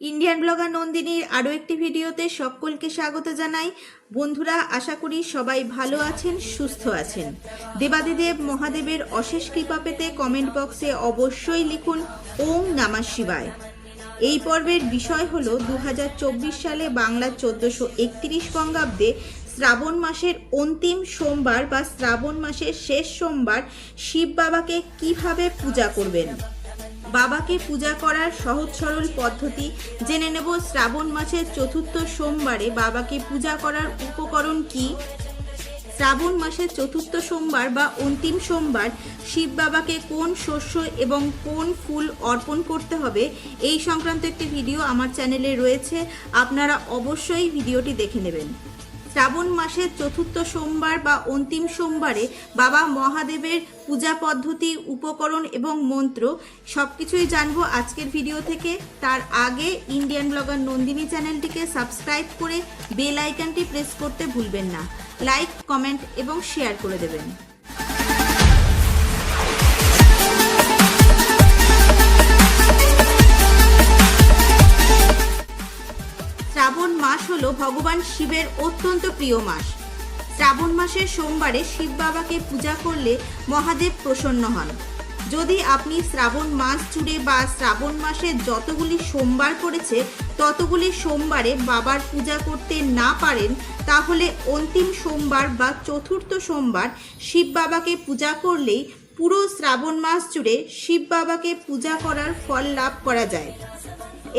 Indian blogger নন্দিনীর আরও একটি ভিডিওতে সকলকে স্বাগত জানাই। বন্ধুরা, আশা করি সবাই ভালো আছেন, সুস্থ আছেন। দেবাদিদেব মহাদেবের অশেষ কৃপা পেতে কমেন্ট বক্সে অবশ্যই লিখুন ওং নামা শিবায়। এই পর্বের বিষয় হল দু হাজার চব্বিশ সালে বাংলা চোদ্দশো একত্রিশ বঙ্গাব্দে শ্রাবণ মাসের অন্তিম সোমবার বা শ্রাবণ মাসের শেষ সোমবার শিব বাবাকে কীভাবে পূজা করবেন? বাবাকে পূজা করার সহজ সরল পদ্ধতি। জেনে নেব শ্রাবণ মাসের চতুর্থ সোমবারে বাবাকে পূজা করার উপকরণ কি? শ্রাবণ মাসের চতুর্থ সোমবার বা অন্তিম সোমবার শিব বাবাকে কোন শস্য এবং কোন ফুল অর্পণ করতে হবে? এই সংক্রান্ত একটি ভিডিও আমার চ্যানেলে রয়েছে। আপনারা অবশ্যই ভিডিওটি দেখে নেবেন। শ্রাবণ মাসের চতুর্থ সোমবার বা অন্তিম সোমবারে বাবা মহাদেবের পূজা পদ্ধতি, উপকরণ এবং মন্ত্র সব কিছুই জানব আজকের ভিডিও থেকে। তার আগে ইন্ডিয়ান ব্লগার নন্দিনী চ্যানেলটিকে সাবস্ক্রাইব করে বেল আইকনটি প্রেস করতে ভুলবেন না। লাইক, কমেন্ট এবং শেয়ার করে দেবেন। মাস হলো ভগবান শিবের অত্যন্ত প্রিয় মাস। শ্রাবণ মাসের সোমবারে শিব বাবাকে পূজা করলে মহাদেব প্রসন্ন হন। যদি আপনি শ্রাবণ মাস জুড়ে বা শ্রাবণ মাসে যতগুলি সোমবার পড়েছে ততগুলি সোমবারে বাবার পূজা করতে না পারেন, তাহলে অন্তিম সোমবার বা চতুর্থ সোমবার শিব বাবাকে পূজা করলেই পুরো শ্রাবণ মাস জুড়ে শিব বাবাকে পূজা করার ফল লাভ করা যায়।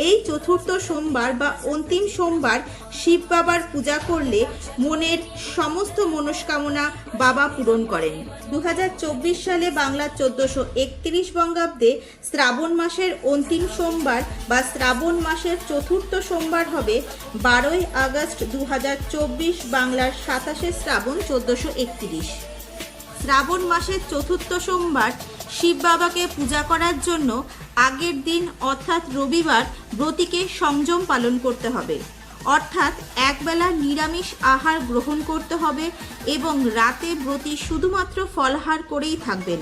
এই চতুর্থ সোমবার বা অন্তিম সোমবার শিব বাবার পূজা করলে মনের সমস্ত মনস্কামনা বাবা পূরণ করেন। দু হাজার চব্বিশ সালে বাংলা চোদ্দশো একত্রিশ বঙ্গাব্দে শ্রাবণ মাসের অন্তিম সোমবার বা শ্রাবণ মাসের চতুর্থ সোমবার হবে বারোই আগস্ট দু হাজার চব্বিশ বাংলার সাতাশে শ্রাবণ চোদ্দশো একত্রিশ। শ্রাবণ মাসের চতুর্থ সোমবার শিব বাবাকে পূজা করার জন্য আগের দিন, অর্থাৎ রবিবার, ব্রতীকে সংযম পালন করতে হবে। অর্থাৎ একবেলা নিরামিষ আহার গ্রহণ করতে হবে এবং রাতে ব্রতী শুধুমাত্র ফলহার করেই থাকবেন।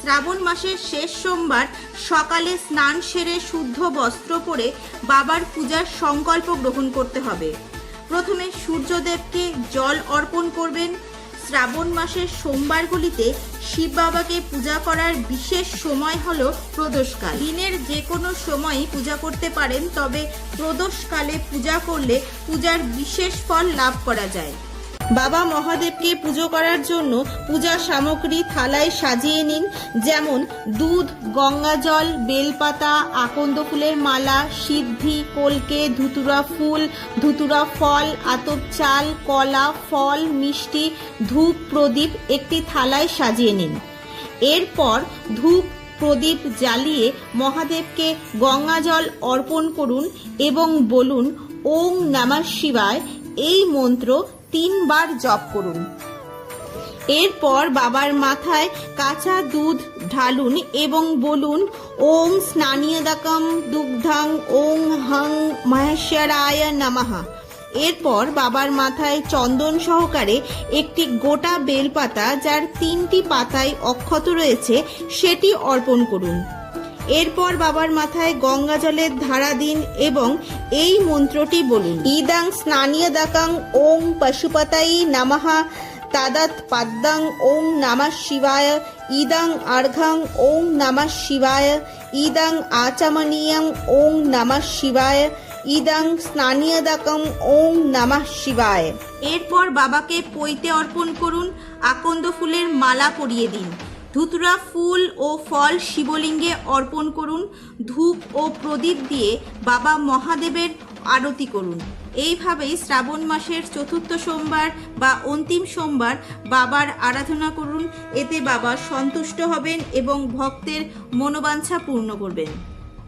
শ্রাবণ মাসের শেষ সোমবার সকালে স্নান সেরে শুদ্ধ বস্ত্র পরে বাবার পূজার সংকল্প গ্রহণ করতে হবে। প্রথমে সূর্যদেবকে জল অর্পণ করবেন। শ্রাবণ মাসের সোমবারগুলিতে শিব বাবাকে পূজা করার বিশেষ সময় হলো প্রদোষকাল। দিনের যে কোনো সময়ই পূজা করতে পারেন, তবে প্রদোষকালে পূজা করলে পূজার বিশেষ ফল লাভ করা যায়। বাবা মহাদেবকে পুজো করার জন্য পূজা সামগ্রী থালায় সাজিয়ে নিন, যেমন দুধ, গঙ্গা জল, বেলপাতা, আকন্দ ফুলের মালা, সিদ্ধি, কলকে, ধুতুরা ফুল, ধুতুরা ফল, আতপ চাল, কলা, ফল, মিষ্টি, ধূপ, প্রদীপ একটি থালায় সাজিয়ে নিন। এরপর ধূপ, প্রদীপ জ্বালিয়ে মহাদেবকে গঙ্গা জল অর্পণ করুন এবং বলুন ওং নমঃ শিবায়। এই মন্ত্র তিনবার জপ করুন। এরপর বাবার মাথায় কাঁচা দুধ ঢালুন এবং বলুন ওং স্নানীয়দাকম দুগ্ধাং ওং হং মহেশ্বরায় নমঃ। এরপর বাবার মাথায় চন্দন সহকারে একটি গোটা বেলপাতা যার তিনটি পাতায় অক্ষত রয়েছে, সেটি অর্পণ করুন। এরপর বাবার মাথায় গঙ্গা জলের ধারা দিন এবং এই মন্ত্রটি বলুন। ইদাং স্নানীয় দাকাং ওং পশুপতাই নামাহা তাদাত পাদ্যাং ওং নামা শিবায়। ইদাং আর্ঘাং ওং নামা শিবায়। ইদাং আচামনীয়ং ওং নামা শিবায়। ইদাং স্নানীয় দাকম ওং নামা শিবায়। এরপর বাবাকে পৈতে অর্পণ করুন। আকন্দ ফুলের মালা পরিয়ে দিন। ধুতুরা ফুল ও ফল শিবলিঙ্গে অর্পণ করুন, ধূপ ও প্রদীপ দিয়ে বাবা মহাদেবের আরতি করুন। এইভাবেই শ্রাবণ মাসের চতুর্থ সোমবার বা অন্তিম সোমবার বাবার আরাধনা করুন। এতে বাবা সন্তুষ্ট হবেন এবং ভক্তের মনোবাঞ্ছা পূর্ণ করবেন।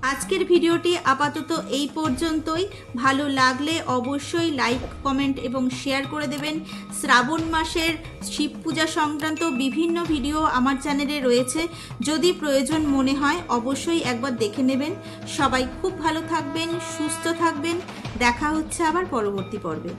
আজকের ভিডিওটি আপাতত এই পর্যন্তই। ভালো লাগলে অবশ্যই লাইক কমেন্ট এবং শেয়ার করে দেবেন। শ্রাবণ মাসের শিব পূজা সংক্রান্ত বিভিন্ন ভিডিও আমার চ্যানেলে রয়েছে। যদি প্রয়োজন মনে হয়, অবশ্যই একবার দেখে নেবেন। সবাই খুব ভালো থাকবেন, সুস্থ থাকবেন। দেখা হচ্ছে আবার পরবর্তী পর্বে।